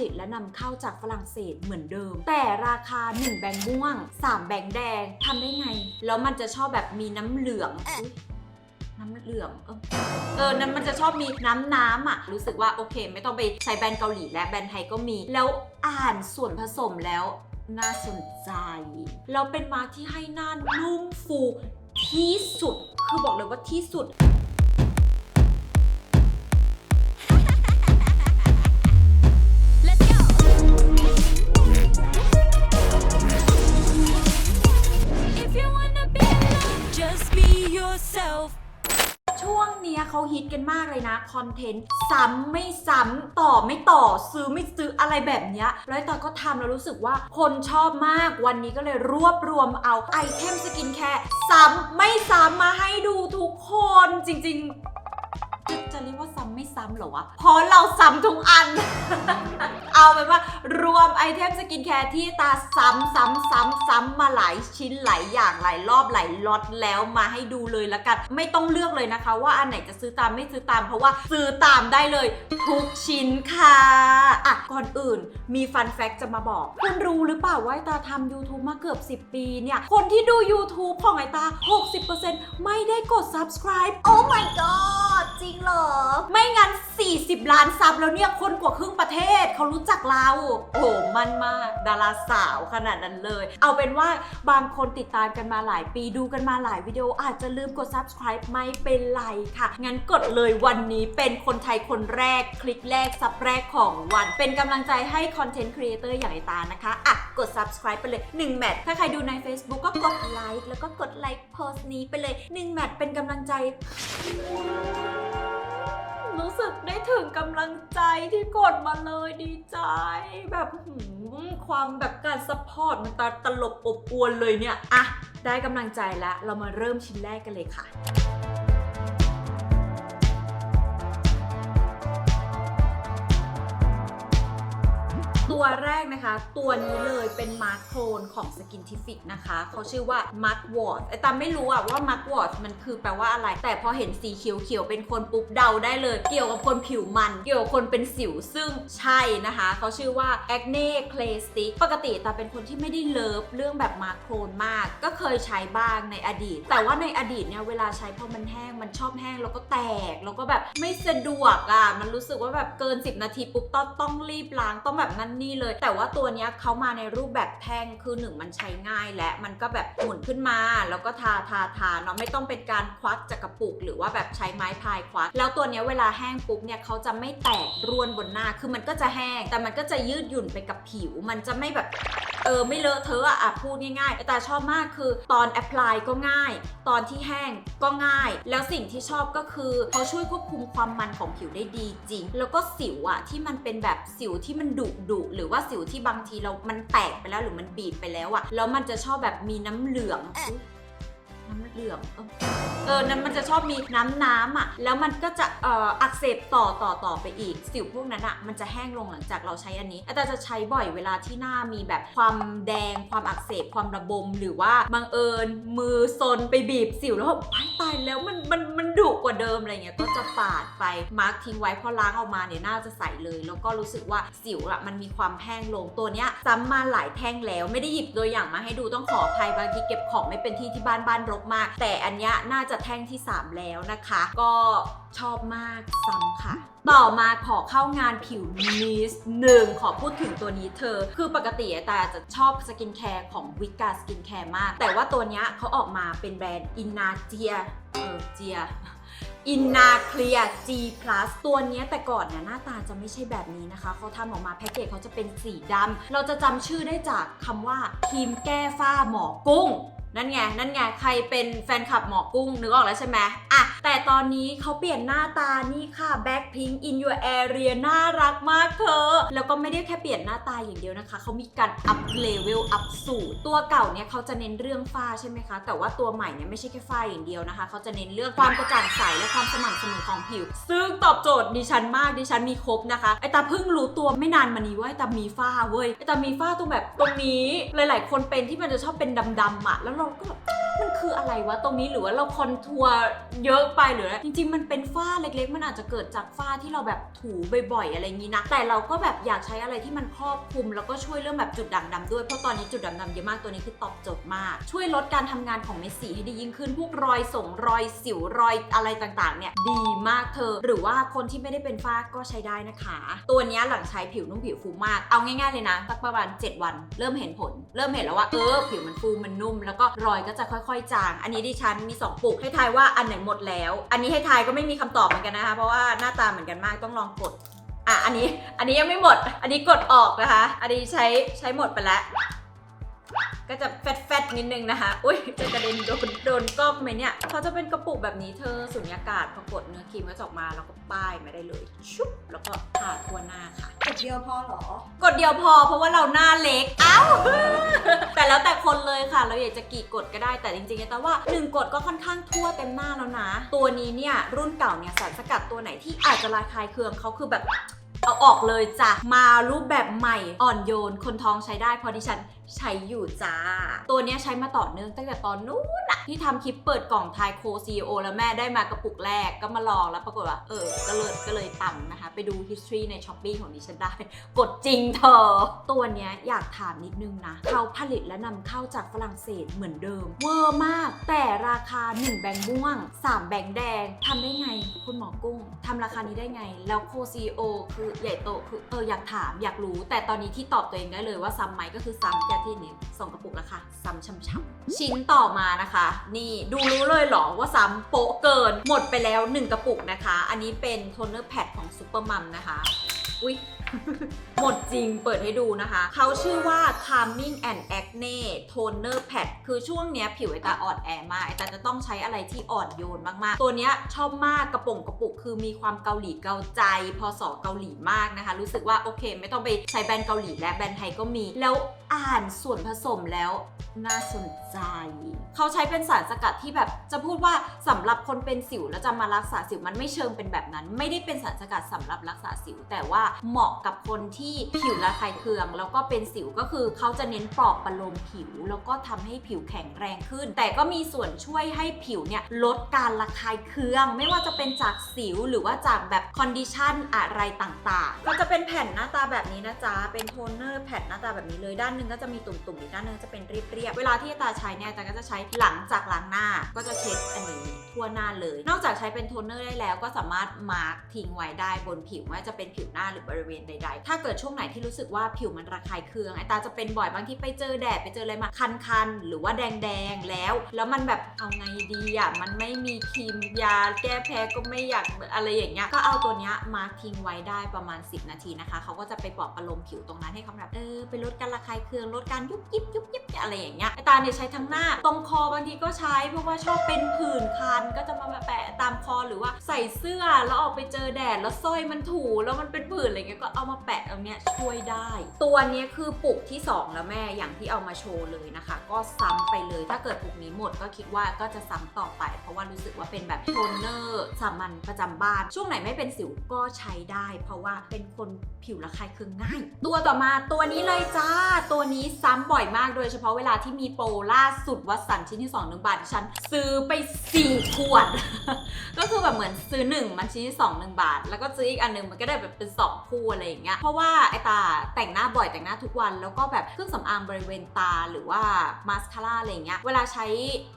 ลิตและนำเข้าจากฝรั่งเศสเหมือนเดิม แต่ราคา 1 แบงค์ม่วง 3 แบงค์แดงทำได้ไง แล้วมันจะชอบแบบมีน้ำเหลืองอุ๊ยน้ำเหลืองเออเออนั้นมันจะชอบมีน้ำน้ำอะ รู้สึกว่าโอเค ไม่ต้องไปใช้แบรนด์เกาหลีและแบรนด์ไทยก็มี แล้วอ่านส่วนผสมแล้วน่าสนใจ แล้วเป็นมาร์คที่ให้หน้านุ่มฟูที่สุด คือบอกเลยว่าที่สุด yourself. ช่วงเนี้ยเขาฮิตกันมากเลยนะ คอนเทนต์ซ้ำไม่ซ้ำต่อไม่ต่อซื้อไม่ซื้ออะไรแบบเนี้ยแล้วไอ้ตอนก็ทำแล้วรู้สึกว่าคนชอบมากวันนี้ก็เลยรวบรวมเอาไอเทมสกินแคร์ซ้ำไม่ซ้ำมาให้ดูทุกคนจริง ๆ จะเรียกว่าซ้ำไม่ซ้ำเหรอวะเพราะเราซ้ำทุกอัน เอาเป็นว่ารวมไอเทมสกินแคร์ที่ตาซ้ำซ้ำซ้ำซ้ำมาหลายชิ้นหลายอย่างหลายรอบหลายล็อตแล้วมาให้ดูเลยละกัน ไม่ต้องเลือกเลยนะคะ ว่าอันไหนจะซื้อตามไม่ซื้อตาม เพราะว่าซื้อตามได้เลย ทุกชิ้นค่ะอะก่อนอื่นมีฟันแฟกจะมาบอกคุณรู้หรือเปล่าว่าไอตาทำ YouTube มาเกือบ 10 ปีเนี่ย คนที่ดู YouTube ของไอตา 60%ไม่ได้กด subscribe โอ้ my god จริงเหรอ ไม่งั้น 40 ล้านซับแล้วเนี่ยคนกว่าครึ่งประเทศเขารู้จักเรา โอ้โหมันมาก ดาราสาวขนาดนั้นเลย เอาเป็นว่าบางคนติดตามกันมาหลายปีดูกันมาหลายวิดีโอ อาจจะลืมกด subscribe ไม่เป็นไรค่ะ งั้นกดเลยวันนี้เป็นคนไทยคนแรกคลิกแรกซับแรกของวัน เป็นกำลังใจให้คอนเทนต์ครีเอเตอร์อย่างไอตานะคะอะกด subscribe ไปเลย1แมทถ้าใครดูใน Facebook ก็กดไลค์แล้วก็กดไลค์โพสต์นี้ไปเลย1แมทเป็นกำลังใจ รู้สึกได้ถึงกำลังใจที่กดมาเลยดีใจ แบบหืมความแบบการซัพพอร์ตมันตาตลบอบอวนเลยเนี่ยอะได้กำลังใจแล้วเรามาเริ่มชิ้นแรกกันเลยค่ะ ตัวแรกนะคะ ตัวนี้เลยเป็นมาร์คโครนของ Skintific นะคะ เขาชื่อว่า Mark w a t ไอตามไม่รู้อะว่า Mark w a t มันคือแปลว่าอะไร แต่พอเห็นสีเขียวๆเป็นคนปุ๊บเดาได้เลย เกี่ยวกับคนผิวมัน เกี่ยวกับคนเป็นสิวซึ่งใช่นะคะ เขาชื่อว่า Acne Clay Stick ปกติตาเป็นคนที่ไม่ได้เลิฟเรื่องแบบมาร์คโครนมาก ก็เคยใช้บ้างในอดีต แต่ว่าในอดีตเนี่ยเวลาใช้พอมันแห้งมันชอบแห้งแล้วก็แตกแล้วก็แบบไม่สะดวกอะมันรู้สึกว่าแบบเกิน 10 นาทีปุ๊บต้องต้องรีบล้างต้องแบบนั่นนี่เลย แต่ว่าตัวนี้เขามาในรูปแบบแท่งคือหนึ่งมันใช้ง่ายและมันก็แบบหมุนขึ้นมา แล้วก็ทาทาทาเนาะไม่ต้องเป็นการควักจากกระปุก หรือว่าแบบใช้ไม้พายควัก แล้วตัวนี้เวลาแห้งปุ๊บเนี่ยเขาจะไม่แตกร่วนบนหน้าคือมันก็จะแห้ง แต่มันก็จะยืดหยุ่นไปกับผิว มันจะไม่แบบ เออไม่เลอะเทอะอะอะพูดง่ายๆแต่ชอบมากคือตอนแอพพลายก็ง่าย ตอนที่แห้งก็ง่าย แล้วสิ่งที่ชอบก็คือเขาช่วยควบคุมความมันของผิวได้ดีจริง แล้วก็สิวอะที่มันเป็นแบบสิวที่มันดุดุหรือว่าสิวที่บางทีเรา มันแตกไปแล้วหรือมันบีบไปแล้วอะแล้วมันจะชอบแบบมีน้ำเหลือง น้ำเหลืองเออเออนั้นมันจะชอบมีน้ำน้ำอะ แล้วมันก็จะเอ่ออักเสบต่อต่อต่อไปอีก สิวพวกนั้นอะมันจะแห้งลงหลังจากเราใช้อันนี้อาจารย์จะใช้บ่อยเวลาที่หน้ามีแบบความแดงความอักเสบความระบม หรือว่าบังเอิญมือซนไปบีบสิวแล้วแบบตายแล้วมันมันมันดุกว่าเดิมอะไรเงี้ยก็จะปาดไปมาร์กทิ้งไว้พอล้างออกมาเนี่ยหน้าจะใสเลย แล้วก็รู้สึกว่าสิวอะมันมีความแห้งลงตัวเนี้ยซ้ำมาหลายแท่งแล้วไม่ได้หยิบตัวอย่างมาให้ดูต้องขออภัยบางทีเก็บของไม่เป็นที่ที่บ้านบ้านรกมาก แต่อันนี้น่าจะแท่งที่ 3 แล้วนะคะ ก็ชอบมากซ้ำค่ะ ต่อมาขอเข้างานผิวนิดหนึ่งขอพูดถึงตัวนี้เธอ คือปกติแต่จะชอบสกินแคร์ของวิกาสกินแคร์มาก แต่ว่าตัวนี้เขาออกมาเป็นแบรนด์อินนาเจียเออเจียอินนาเคลีย G plus ตัวนี้แต่ก่อนเนี่ยหน้าตาจะไม่ใช่แบบนี้นะคะ เขาทำออกมาแพ็กเกจเขาจะเป็นสีดำ เราจะจำชื่อได้จากคำว่าครีมแก้ฝ้าหมอกุ้ง นั่นไง นั่นไง ใครเป็นแฟนคลับหมอกุ้ง นึกออกแล้วใช่ไหมอะ แต่ตอนนี้เขาเปลี่ยนหน้าตานี่ค่ะ Blackpink in your area น่ารักมากเธอ แล้วก็ไม่ได้แค่เปลี่ยนหน้าตาอย่างเดียวนะคะ เขามีการอัพเลเวล อัพสูตร ตัวเก่าเนี่ยเขาจะเน้นเรื่องฝ้าใช่ไหมคะ แต่ว่าตัวใหม่เนี่ยไม่ใช่แค่ฝ้าอย่างเดียวนะคะ เขาจะเน้นเรื่องความกระจ่างใสและความสม่ำเสมอของผิว ซึ่งตอบโจทย์ดิฉันมาก ดิฉันมีครบนะคะ ไอตาเพิ่งรู้ตัวไม่นานมานี้ว่าไอตามีฝ้าเว้ย ไอตามีฝ้าตรงแบบตรงนี้ หลาย ๆ คนเป็นที่มันจะชอบเป็นดำๆอะแล้วเราก็แบบ มันคืออะไรวะตรงนี้หรือว่าเราคอนทัวร์เยอะไปหรืออะไรจริงๆ มันเป็นฝ้าเล็กๆ มันอาจจะเกิดจากฝ้าที่เราแบบถูบ่อยๆ อะไรอย่างนี้นะ แต่เราก็แบบอยากใช้อะไรที่มันครอบคลุม แล้วก็ช่วยเรื่องแบบจุดด่างดำด้วย เพราะตอนนี้จุดด่างดำเยอะมากตัวนี้คือตอบโจทย์มาก ช่วยลดการทำงานของเม็ดสีให้ดียิ่งขึ้น พวกรอยส่งรอยสิวรอยอะไรต่างๆ เนี่ยดีมากเธอ หรือว่าคนที่ไม่ได้เป็นฝ้าก็ใช้ได้นะคะ ตัวนี้หลังใช้ผิวนุ่มผิวฟูมาก เอาง่ายๆเลยนะสักประมาณ 7 วัน เริ่มเห็นผล เริ่มเห็นแล้วว่าเออผิวมันฟูมันนุ่ม แล้วก็รอยก็จะค่ค่อยๆจาง อันนี้ดิฉันมี 2ปุกให้ทายว่าอันไหนหมดแล้ว อันนี้ให้ทายก็ไม่มีคำตอบเหมือนกันนะคะ เพราะว่าหน้าตาเหมือนกันมากต้องลองกดอะอันนี้อันนี้ยังไม่หมด อันนี้กดออกนะคะ อันนี้ใช้ใช้หมดไปแล้ว ก็จะแฟดๆนิดนึงนะคะ อุ้ยจะกระเด็นโดนโดนกล้องไหมเนี่ยเขาจะเป็นกระปุกแบบนี้เธอสุญญากาศพอกดเนื้อครีมก็จะออกมาแล้วก็ป้ายมาได้เลย ชุบแล้วก็ทาทั่วหน้าค่ะ กดเดียวพอเหรอ กดเดียวพอเพราะว่าเราหน้าเล็ก เอ้า แต่แล้วแต่คนเลยค่ะ เราอยากจะกี่กดก็ได้แต่จริงๆแต่ว่า1กดก็ค่อนข้างทั่วเต็มหน้าแล้วนะ ตัวนี้เนี่ยรุ่นเก่าเนี่ยสารสกัดตัวไหนที่อาจจะระคายเคืองเขาคือแบบเอาออกเลยจ้ะ มารูปแบบใหม่อ่อนโยน คนท้องใช้ได้เพราะดิฉัน ใช้อยู่จ้า ตัวเนี้ยใช้มาต่อเนื่องตั้งแต่ตอนนู้นอะที่ทำคลิปเปิดกล่องทายโคซีโอแล้วแม่ได้มากระปุกแรกก็มาลองแล้วปรากฏว่า เออ ก็เลยก็เลยต่ำนะคะ ไปดู history ใน s h อ p e e ของดิฉันได้ กดจริงเธอ ตัวเนี้ยอยากถามนิดนึงนะ เขาผลิตและนำเข้าจากฝรั่งเศสเหมือนเดิม เวอร์มาก แต่ราคา 1 แบงค์ม่วง 3 แบงค์แดงทำได้ไง คุณหมอกุ้งทำราคานี้ได้ไง แล้วโคซีโอคือใหญ่โตคือเอออยากถามอยากรู้ แต่ตอนนี้ที่ตอบตัวเองได้เลยว่าซ้ำไหมก็คือซ้ำแค่ที่นี้ส่งกระปุกแล้วค่ะ ซ้ำช้ำๆชิ้นต่อมานะคะ นี่ดูรู้เลยเหรอว่าซ้ำโปะเกิน หมดไปแล้ว 1 กระปุกนะคะ อันนี้เป็นโทนเนอร์แพดของซูเปอร์มัมนะคะ อุ๊ย หมดจริงเปิดให้ดูนะคะ เขาชื่อว่า Calming and Acne Toner Pad คือช่วงเนี้ยผิวไอตาอ่อนแอมากไอตาจะต้องใช้อะไรที่อ่อนโยนมากๆ ตัวเนี้ยชอบมากกระป๋องกระปุก คือมีความเกาหลีเกาใจพอสอเกาหลีมากนะคะ รู้สึกว่าโอเค ไม่ต้องไปใช้แบรนด์เกาหลีและแบรนด์ไทยก็มี แล้วอ่านส่วนผสมแล้วน่าสนใจ เขาใช้เป็นสารสกัดที่แบบจะพูดว่าสำหรับคนเป็นสิวแล้วจะมารักษาสิวมันไม่เชิงเป็นแบบนั้น ไม่ได้เป็นสารสกัดสำหรับรักษาสิว แต่ว่าเหมาะกับคนที่ผิวระคายเคือง แล้วก็เป็นสิวก็คือเขาจะเน้นปลอบประโลมผิว แล้วก็ทำให้ผิวแข็งแรงขึ้น แต่ก็มีส่วนช่วยให้ผิวเนี่ยลดการระคายเคือง ไม่ว่าจะเป็นจากสิวหรือว่าจากแบบคอนดิชันอะไรต่างๆ ก็จะเป็นแผ่นหน้าตาแบบนี้นะจ๊ะ เป็นโทนเนอร์แผ่นหน้าตาแบบนี้เลยด้านหนึงก็จะมีตุ่มๆอีกด้านหนึงจะเป็นเรียบๆเวลาที่ตาใช้เนี่ยตาก็จะใช้หลังจากล้างหน้าก็จะเช็ดอันนี้ทั่วหน้าเลย นอกจากใช้เป็นโทนเนอร์ได้แล้วก็สามารถมาร์กทิ้งไว้ได้บนผิวไม่ว่าจะเป็นผิวหน้าหรือบริเวณใดๆ ถ้าเกิดช่วงไหนที่รู้สึกว่าผิวมันระคายเคืองไอตาจะเป็นบ่อยบางทีไปเจอแดดไปเจออะไรมาคันๆ หรือว่าแดงๆ แล้ว แล้วมันแบบเอาไงดีอะมันไม่มีครีมยาแก้แพ้ก็ไม่อยากอะไรอย่างเงี้ยก็เอาตัวเนี้ยมาทิ้งไว้ได้ประมาณ 10 นาทีนะคะเขาก็จะไปปลอบประโลมผิวตรงนั้นให้เขาแบบเออไปลดการระคายเคืองลดการยุบยิบยุบยิบอะไรอย่างเงี้ยไอตาเนี่ยใช้ทั้งหน้าตรงคอบางทีก็ใช้เพราะว่าชอบเป็นผื่นคันก็จะมาแปะตามคอหรือว่าใส่เสื้อแล้วออกไปเจอแดดแล้วสร้อยมันถูแล้วมันเป็นผื่นอะไรเงี้ยก็เอามาแปะตรงเนี้ยช่วยได้ ตัวนี้คือปุกที่ 2 แล้วแม่อย่างที่เอามาโชว์เลยนะคะ ก็ซ้ำไปเลยถ้าเกิดปุกนี้หมดก็คิดว่าก็จะซ้ำต่อไป เพราะว่ารู้สึกว่าเป็นแบบโทนเนอร์สามัญประจำบ้าน ช่วงไหนไม่เป็นสิวก็ใช้ได้ เพราะว่าเป็นคนผิวระคายเคืองง่าย ตัวต่อมาตัวนี้เลยจ้า ตัวนี้ซ้ำบ่อยมากโดยเฉพาะเวลาที่มีโปรล่าสุดวัสันชิ้นที่2 1บาทฉันซื้อไป4ขวด ก็คือแบบเหมือนซื้อ 1 มันชิ้นที่2 1บาท แล้วก็ซื้ออีกอันหนึงมันก็ได้แบบเป็น 2 คู่อะไรอย่างเงี้ยเพราะว่าไอตาแต่งหน้าบ่อยแต่งหน้าทุกวันแล้วก็แบบเครื่องสำอางบริเวณตาหรือว่ามาสคาร่าอะไรเงี้ยเวลาใช้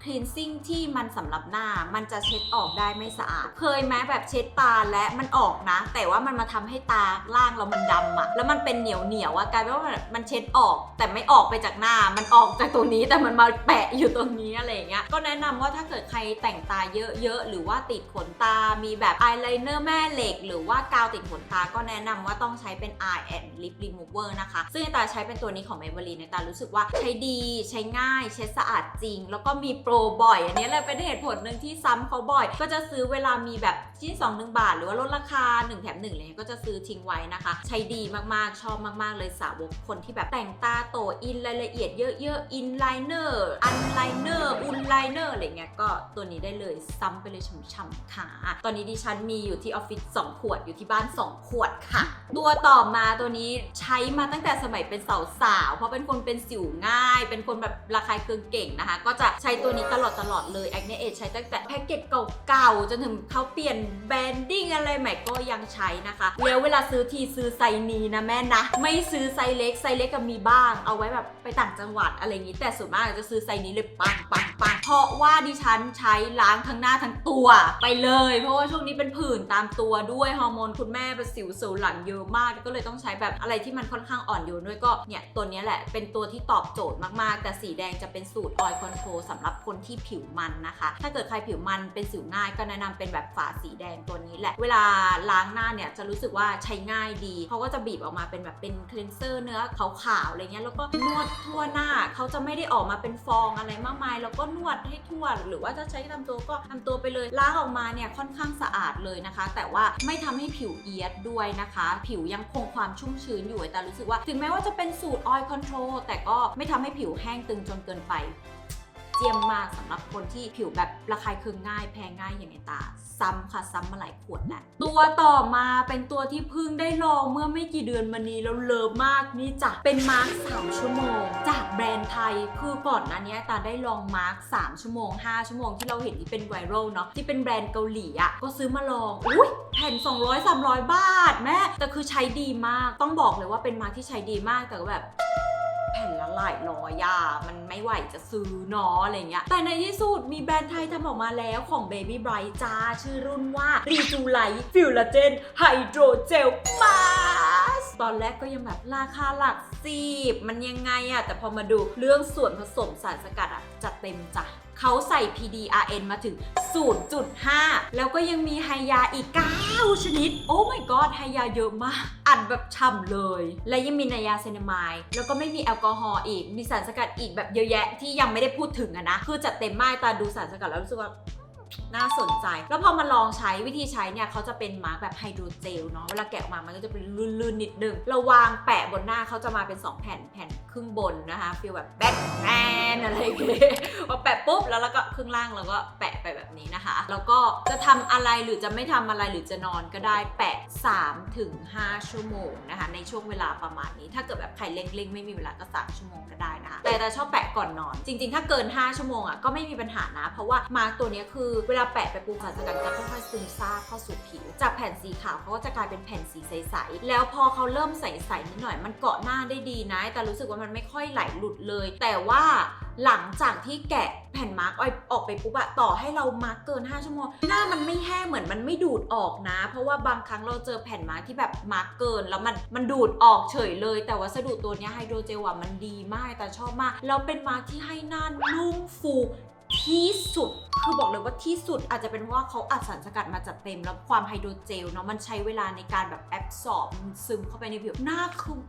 คลีนซิ่งที่มันสำหรับหน้ามันจะเช็ดออกได้ไม่สะอาด เคยไหมแบบเช็ดตาและมันออกนะ แต่ว่ามันมาทำให้ตาล่างเรามันดำอะแล้วมันเป็นเหนียวเหนียวอะกลายเป็นว่ามันเช็ดออก แต่ไม่ออกไปจากหน้ามันออกจากตรงนี้แต่มันมาแปะอยู่ตรงนี้อะไรเงี้ยก็แนะนำว่าถ้าเกิดใครแต่งตาเยอะๆหรือว่าติดขนตา มีแบบอายไลเนอร์แม่เหล็ก หรือว่ากาวติดขนตาก็แนะนำว่าต้องใช้เป็น eye and lip remover นะคะ ซึ่งตาใช้เป็นตัวนี้ของ Maybelline ในตารู้สึกว่าใช้ดีใช้ง่าย ใช้สะอาดจริง แล้วก็มีโปรบ่อย อันนี้เลยเป็นเหตุผลหนึ่งที่ซ้ำเขาบ่อย ก็จะซื้อเวลามีแบบชิ้นสองหนึ่งบาท หรือว่าลดราคา 1 แถม1อะไรเงี้ยก็จะซื้อทิ้งไว้นะคะ ใช้ดีมากๆ ชอบมากๆ เลยสาวกคนที่แบบแต่งตาโตอินรายละเอียดเยอะๆอินไลเนอร์อันไลเนอร์อุนไลเนอร์อะไรเงี้ยก็ตัวนี้ได้เลยซ้ำไปเลยฉ่ำๆค่ะ ตอนนี้ดิฉันมีอยู่ที่ออฟฟิศ2ขวดอยู่ที่บ้าน 2 ขวดค่ะตัวตัวต่อมาตัวนี้ใช้มาตั้งแต่สมัยเป็นสาวๆ เพราะเป็นคนเป็นสิวง่าย เป็นคนแบบระคายเคืองเก่งนะคะ ก็จะใช้ตัวนี้ตลอดตลอดเลย Acne Age ใช้ตั้งแต่แพ็กเกจเก่าๆ จนถึงเขาเปลี่ยนแบรนดิ้งอะไรใหม่ก็ยังใช้นะคะ แล้วเวลาซื้อทีซื้อไซนี้นะแม่นะ ไม่ซื้อไซเล็กไซเล็กก็มีบ้าง เอาไว้แบบไปต่างจังหวัดอะไรอย่างนี้ แต่ส่วนมากจะซื้อไซนี้เลยปังปังปังเพราะว่าดิฉันใช้ล้างทั้งหน้าทั้งตัวไปเลย เพราะว่าช่วงนี้เป็นผื่นตามตัวด้วยฮอร์โมนคุณแม่เป็นสิวสูหลังเยอะมากก็เลยต้องใช้แบบอะไรที่มันค่อนข้างอ่อนโยนด้วยก็เนี่ยตัวนี้แหละเป็นตัวที่ตอบโจทย์มากๆ แต่สีแดงจะเป็นสูตรออยล์คอนโทรลสำหรับคนที่ผิวมันนะคะ ถ้าเกิดใครผิวมันเป็นสิวง่ายก็แนะนำเป็นแบบฝาสีแดงตัวนี้แหละ เวลาล้างหน้าเนี่ยจะรู้สึกว่าใช้ง่ายดีเขาก็จะบีบออกมาเป็นแบบเป็นคลีนเซอร์เนื้อขาวๆอะไรเงี้ยแล้วก็นวดทั่วหน้าเขาจะไม่ได้ออกมาเป็นฟองอะไรมากมาย แล้วก็นวดให้ทั่ว หรือว่าจะใช้ทำตัวก็ทำตัวไปเลยล้างออกมาเนี่ยค่อนข้างสะอาดเลยนะคะ แต่ว่าไม่ทำให้ผิวเอียดด้วยนะคะ ผิวยังคงความชุ่มชื้นอยู่แต่รู้สึกว่า ถึงแม้ว่าจะเป็นสูตรออยล์คอนโทรลแต่ก็ไม่ทำให้ผิวแห้งตึงจนเกินไป เจียมมากสำหรับคนที่ผิวแบบระคายเคืองง่ายแพ้ง่ายอย่างในตา ซ้ำค่ะซ้ำมาหลายขวดแล้วตัวต่อมาเป็นตัวที่เพิ่งได้ลองเมื่อไม่กี่เดือนมานี้แล้วเลิฟมากนี่จ้ะเป็นมาร์ค3ชั่วโมง จากแบรนด์ไทยคือก่อนหน้านี้ตาได้ลองมาร์ค3ชั่วโมง5ชั่วโมงที่เราเห็นที่เป็นไวรัลเนาะที่เป็นแบรนด์เกาหลีอะก็ซื้อมาลองอุ้ยแผ่น 200 300 บาทแม่แต่คือใช้ดีมากต้องบอกเลยว่าเป็นมาร์คที่ใช้ดีมากแต่ก็แบบ แผ่นละหลายร้อยอะมันไม่ไหวจะซื้อเนาะอะไรเงี้ย แต่ในที่สุดมีแบรนด์ไทยทำออกมาแล้วของ Baby Bright จ้า ชื่อรุ่นว่า r e j u l i t e f u l a g e n Hydro Gel Mask ตอนแรกก็ยังแบบราคาหลักสิบมันยังไงอะแต่พอมาดูเรื่องส่วนผสมสารสกัดอะจัดเต็มจ้ะ เขาใส่ PDRN มาถึง 0.5 แล้วก็ยังมีไฮยาอีก 9 ชนิด โอ้ my god ไฮยาเยอะมาก อัดแบบช่ำเลย และยังมีไนยาเซนามายแล้วก็ไม่มีแอลกอฮอล์อีก มีสารสกัดอีกแบบเยอะแยะที่ยังไม่ได้พูดถึงอะนะ คือจัดเต็มมากตาดูสารสกัดแล้วรู้สึกว่า น่าสนใจ แล้วพอมาลองใช้วิธีใช้เนี่ยเขาจะเป็นมาร์กแบบไฮโดรเจลเนาะเวลาแกะออกมามันก็จะเป็นลื่นๆนิดนึงเราวางแปะบนหน้าเขาจะมาเป็น 2 แผ่นแผ่นครึ่งบนนะคะฟีลแบบแบทแมนอะไรอย่างเงี้ยพอแปะปุ๊บแล้วเราก็ครึ่งล่างเราก็แปะไปแบบนี้นะคะ แล้วก็จะทำอะไรหรือจะไม่ทำอะไรหรือจะนอนก็ได้แปะ3ถึง5ชั่วโมงนะคะในช่วงเวลาประมาณนี้ ถ้าเกิดแบบใครเร่งๆไม่มีเวลาก็3ชั่วโมงก็ได้นะคะแต่แต่ชอบแปะก่อนนอน จริง ๆ ถ้าเกิน 5 ชั่วโมงอะก็ไม่มีปัญหานะ เพราะว่ามาร์กตัวนี้คือเวลาแปะไปปุ๊บสารสกัดจะค่อยๆซึมซาบเข้าสู่ผิว จากแผ่นสีขาวเขาก็จะกลายเป็นแผ่นสีใสๆ แล้วพอเขาเริ่มใสๆนิดหน่อยมันเกาะหน้าได้ดีนะ แต่รู้สึกว่ามันไม่ค่อยไหลหลุดเลย แต่ว่าหลังจากที่แกะแผ่นมาร์กออกไปปุ๊บอะต่อให้เรามาร์กเกิน 5 ชั่วโมง หน้ามันไม่แห้งเหมือนมันไม่ดูดออกนะ เพราะว่าบางครั้งเราเจอแผ่นมาร์กที่แบบมาร์กเกิน แล้วมันมันดูดออกเฉยเลย แต่วัสดุตัวนี้ไฮโดรเจลอะมันดีมากแต่ชอบมากแล้วเป็นมาร์กที่ให้หน้านุ่มฟู ที่สุด คือบอกเลยว่าที่สุดอาจจะเป็นเพราะว่าเขาอัดสารสกัดมาจัดเต็ม แล้วความไฮโดรเจลเนาะมันใช้เวลาในการแบบแอบสอบซึมเข้าไปในผิวหน้าคือ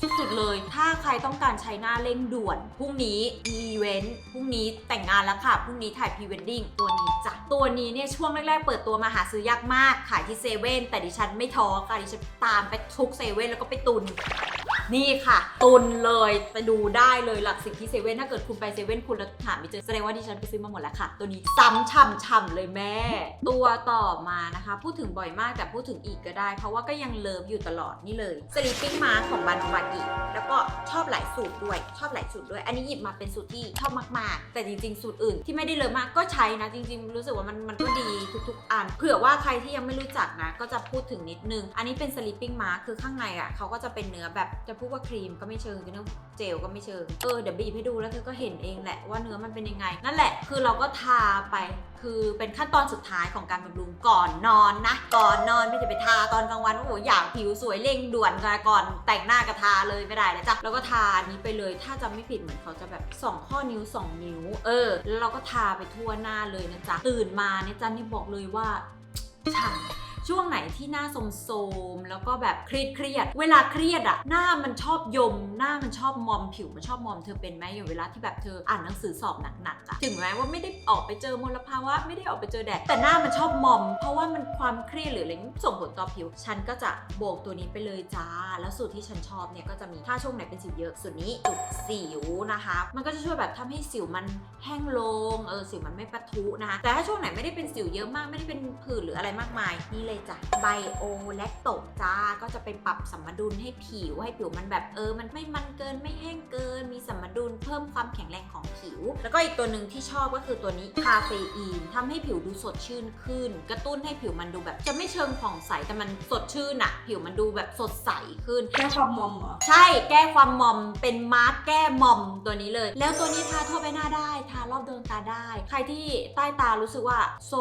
สุดๆเลย ถ้าใครต้องการใช้หน้าเร่งด่วน พรุ่งนี้อีเวนต์ พรุ่งนี้แต่งงานแล้วค่ะ พรุ่งนี้ถ่ายพรีเวดดิ้ง ตัวนี้จ้ะ ตัวนี้เนี่ยช่วงแรกๆ เปิดตัวมาหาซื้อยากมาก ขายที่เซเว่น แต่ดิฉันไม่ท้อค่ะ ดิฉันตามไปทุกเซเว่นแล้วก็ไปตุน นี่ค่ะ ตุนเลยไปดูได้เลยหลักสิบที่เซเว่นถ้าเกิดคุณไปเซเว่นคุณแล้วหาไม่เจอแสดงว่าดิฉันไปซื้อมาหมดแล้วค่ะ ตัวนี้ซ้ำช่ำช่ำเลยแม่ ตัวต่อมานะคะ พูดถึงบ่อยมากแต่พูดถึงอีกก็ได้ เพราะว่าก็ยังเลิฟอยู่ตลอดนี่เลย Sleeping Mask ของบันบันอีกแล้วก็ชอบหลายสูตรด้วย ชอบหลายสูตรด้วย อันนี้หยิบมาเป็นสูตรที่ชอบมากๆ แต่จริง ๆ สูตรอื่นที่ไม่ได้เลิฟมากก็ใช้นะจริง ๆ รู้สึกว่ามันมันก็ดีทุกๆ อันเผื่อว่าใครที่ยังไม่รู้จักนะ ก็จะพูดถึงนิดนึง อันนี้เป็น Sleeping Mask คือข้างในอะเขาก็จะเป็นเนื้อแบบจะพูดว่าครีมก็ไม่เชิงจะเนื้อเจลก็ไม่เชิง เออเดี๋ยวบีบให้ดูแล้วเธอก็เห็นเองแหละว่าเนื้อมันเป็นยังไง นั่นแหละ คือเราก็ทาไปคือเป็นขั้นตอนสุดท้ายของการบำรุงก่อนนอนนะ ก่อนนอนไม่จะไปทาตอนกลางวันโอ้โหอยากผิวสวยเร่งด่วนก่อนแต่งหน้ากระทาเลยไม่ได้นะจ๊ะแล้วก็ทานี้ไปเลย ถ้าจำไม่ผิดเหมือนเขาจะแบบสองข้อนิ้วสองนิ้ว เออ แล้วเราก็ทาไปทั่วหน้าเลยนะจ๊ะตื่นมาเนี่ยจ๊ะนี่บอกเลยว่าฉ่ำ ช่วงไหนที่หน้าโสมๆแล้วก็แบบเครียดเครียด เวลาเครียดอะหน้ามันชอบยม หน้ามันชอบมอมผิวมันชอบมอมเธอเป็นไหมอยู่เวลาที่แบบเธออ่านหนังสือสอบหนักๆอะถึงแม้ว่าไม่ได้ออกไปเจอมลภาวะไม่ได้ออกไปเจอแดดแต่หน้ามันชอบมอม เพราะว่ามันความเครียดหรืออะไรส่งผลต่อผิว ฉันก็จะโบกตัวนี้ไปเลยจ้า แล้วสูตรที่ฉันชอบเนี่ยก็จะมีถ้าช่วงไหนเป็นสิวเยอะสูตรนี้จุดสิวนะคะ มันก็จะช่วยแบบทำให้สิวมันแห้งลงเออสิวมันไม่ปะทุนะคะแต่ถ้าช่วงไหนไม่ได้เป็นสิวเยอะมากไม่ได้เป็นผื่นหรืออะไรมากมายนี่เลยเลยจ้ะไบโอแลคโตจ้าก็จะไปปรับสมดุลให้ผิวให้ผิวมันแบบเออ มันไม่มันเกินไม่แห้งเกิน มีสมดุลเพิ่มความแข็งแรงของผิว แล้วก็อีกตัวหนึ่งที่ชอบก็คือตัวนี้คาเฟอีนทำให้ผิวดูสดชื่นขึ้น กระตุ้นให้ผิวมันดูแบบ จะไม่เชิงผ่องใสแต่มันสดชื่นอะผิวมันดูแบบสดใสขึ้นแค่ความมอมเหรอใช่แก้ความหมอมเป็นมาร์กแก้หมอมตัวนี้เลย แล้วตัวนี้ทาทั่วไปหน้าได้ ทารอบดวงตาได้ ใครที่ใต้ตารู้สึกว่าโซ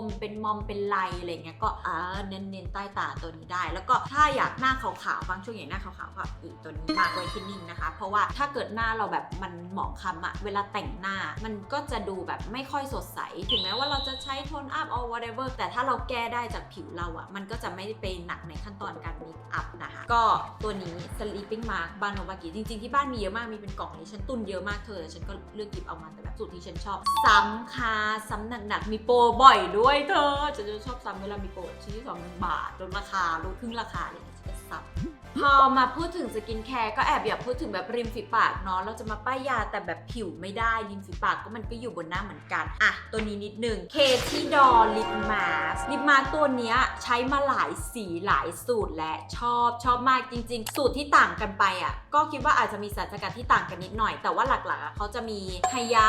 มเป็นมอมเป็นไรอะไรเงี้ยก็อ่าเน้นๆใต้ตาตัวนี้ได้ แล้วก็ถ้าอยากหน้าขาวๆบางช่วงอย่างหน้าขาวๆก็อีกตัวนี้มาร์กไว้ที่นิ่งนะคะ เพราะว่าถ้าเกิดหน้าเราแบบมันหมองคล้ำอะเวลาแต่งหน้ามันก็จะดูแบบไม่ค่อยสดใส ถึงแม้ว่าเราจะใช้โทนอัพ or whatever แต่ถ้าเราแก้ได้จากผิวเราอะมันก็จะไม่ไปหนักในขั้นตอนการเมคอัพนะคะ ก็ตัวนี้ sleeping mask บานโนบากิจริงๆ ที่บ้านมีเยอะมากมีเป็นกล่องนี้ฉันตุนเยอะมากเธอแต่ฉันก็เลือกหยิบเอามาแต่แบบสูตรที่ฉันชอบ ซ้ำค่ะซ้ำหนักๆมีโปรบ่อยด้วยเธอฉันจะชอบซ้ำเวลามีโปรชิ้นที่สองหนึ่งบาทลดราคาลดครึ่งราคาเลยฉันก็ซ้ำพอมาพูดถึงสกินแคร์ก็แอบอยากพูดถึงแบบริมฝีปากเนาะเราจะมาป้ายยาแต่แบบผิวไม่ได้ริมฝีปากก็มันก็อยู่บนหน้าเหมือนกันอะตัวนี้นิดนึงเคที่ดอลิปมา ลิปมาสตัวนี้ใช้มาหลายสีหลายสูตรและชอบชอบมากจริง ๆ สูตรที่ต่างกันไปอะก็คิดว่าอาจจะมีสารสกัดที่ต่างกันนิดหน่อย แต่ว่าหลักๆอะเขาจะมีไฮยา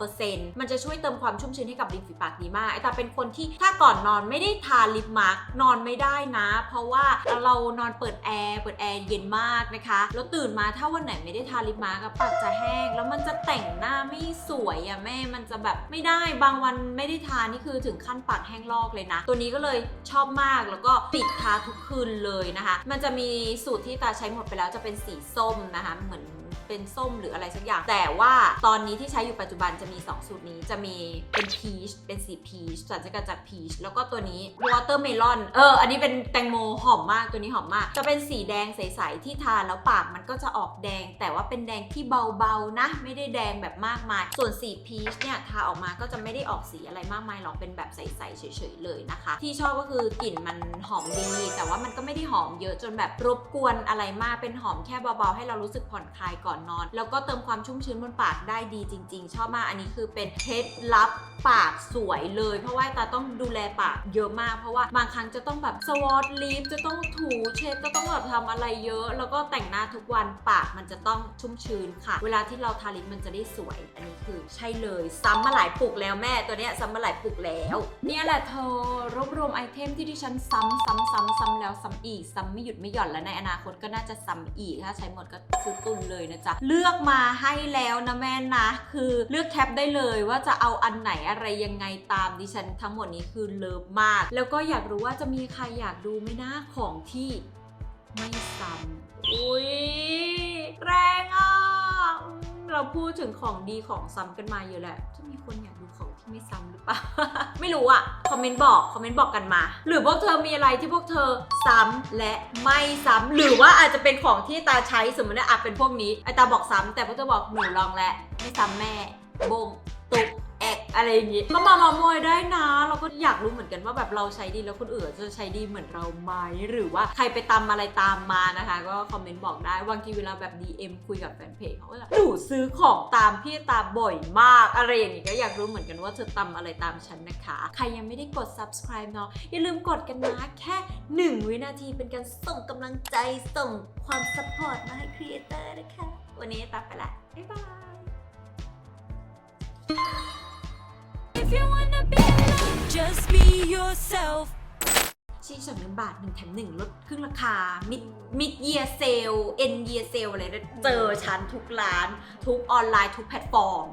2%มันจะช่วยเติมความชุ่มชื้นให้กับริมฝีปากดีมากไอตาเป็นคนที่ถ้าก่อนนอนไม่ได้ทาลิปมาร์กนอนไม่ได้นะ เพราะว่าเรานอนเปิดแอร์เปิดแอร์เย็นมากนะคะแล้วตื่นมาถ้าวันไหนไม่ได้ทาลิปมาร์กอะปากจะแห้ง แล้วมันจะแต่งหน้าไม่สวยอะแม่มันจะแบบไม่ได้บางวันไม่ได้ทานี่คือถึงขั้นปากแห้งลอกเลยนะ ตัวนี้ก็เลยชอบมากแล้วก็ติดทาทุกคืนเลยนะคะ มันจะมีสูตรที่ตาใช้หมดไปแล้วจะเป็นสีส้มนะคะ เหมือน เป็นส้มหรืออะไรสักอย่าง แต่ว่าตอนนี้ที่ใช้อยู่ปัจจุบันจะมี 2 สูตรนี้จะมีเป็นพีชเป็นสีพีชสารสกัดจากพีชแล้วก็ตัวนี้วอเตอร์เมลอนเอออันนี้เป็นแตงโมหอมมากตัวนี้หอมมาก จะเป็นสีแดงใสๆที่ทานแล้วปากมันก็จะออกแดง แต่ว่าเป็นแดงที่เบาๆนะ ไม่ได้แดงแบบมากมาย ส่วนสีพีชเนี่ยทาออกมาก็จะไม่ได้ออกสีอะไรมากมายหรอกเป็นแบบใสๆเฉยๆเลยนะคะ ที่ชอบก็คือกลิ่นมันหอมดี แต่ว่ามันก็ไม่ได้หอมเยอะจนแบบรบกวนอะไรมากเป็นหอมแค่เบาๆให้เรารู้สึกผ่อนคลายก่อนนอน แล้วก็เติมความชุ่มชื้นบนปากได้ดีจริง ๆ ชอบมากอันนี้คือเป็นเคล็ดลับปากสวยเลย เพราะว่าตาต้องดูแลปากเยอะมาก เพราะว่าบางครั้งจะต้องแบบสวอตลิฟจะต้องถูเช็ดจะต้องแบบทำอะไรเยอะ แล้วก็แต่งหน้าทุกวันปากมันจะต้องชุ่มชื้นค่ะ เวลาที่เราทาลิปมันจะได้สวย อันนี้คือใช่เลย ซ้ำมาหลายปุกแล้วแม่ตัวเนี้ยซ้ำมาหลายปุกแล้ว เนี่ยแหละเธอรวบรวมไอเทมที่ดิฉันซ้ำซ้ำซ้ำซ้ำแล้วซ้ำอีกซ้ำไม่หยุดไม่หย่อนแล้วในอนาคตก็น่าจะซ้ำอีกถ้าใช้หมดก็ซื้อตุนเลยนะจะเลือกมาให้แล้วนะแม่นะ คือเลือกแคปได้เลยว่าจะเอาอันไหนอะไรยังไงตามดิฉันทั้งหมดนี้คือเลิฟมาก แล้วก็อยากรู้ว่าจะมีใครอยากดูไหมนะของที่ไม่ซ้ำอุ้ยแรงอะ เราพูดถึงของดีของซ้ำกันมาเยอะแหละ จะมีคนอยากดูของที่ไม่ซ้ำหรือเปล่า ไม่รู้อะคอมเมนต์บอก คอมเมนต์บอกกันมา หรือพวกเธอมีอะไรที่พวกเธอซ้ำและไม่ซ้ำ หรือว่าอาจจะเป็นของที่ตาใช้สมมติว่าอาจเป็นพวกนี้ ไอตาบอกซ้ำแต่พวกเธอบอกหนูลองแล้วไม่ซ้ำแม่บงตุก อะไรอย่างงี้ก็มามามอยได้นะ เราก็อยากรู้เหมือนกันว่าแบบเราใช้ดีแล้วคนอื่นจะใช้ดีเหมือนเราไหมหรือว่าใครไปตามอะไรตามมานะคะ ก็คอมเมนต์บอกได้บางทีเวลาแบบ DM คุยกับแฟนเพจเขาก็จะหนูซื้อของตามพี่ตาบ่อยมาก อะไรอย่างงี้ก็อยากรู้เหมือนกันว่าเธอตามอะไรตามฉันนะคะ ใครยังไม่ได้กด subscribe เนาะอย่าลืมกดกันนะแค่ 1 วินาทีเป็นการส่งกำลังใจส่งความ support มาให้ครีเอเตอร์นะคะ วันนี้ตาไปละ บ๊ายบาย If you wanna be alone, just be yourself. ชีสองหนึ่งบาทหนึ่งแถมหนึ่งลดครึ่งราคา มิดมิดเยียเซลเอ็นเยียเซลอะไรเจอฉันทุกร้าน ทุกออนไลน์ทุกแพลตฟอร์ม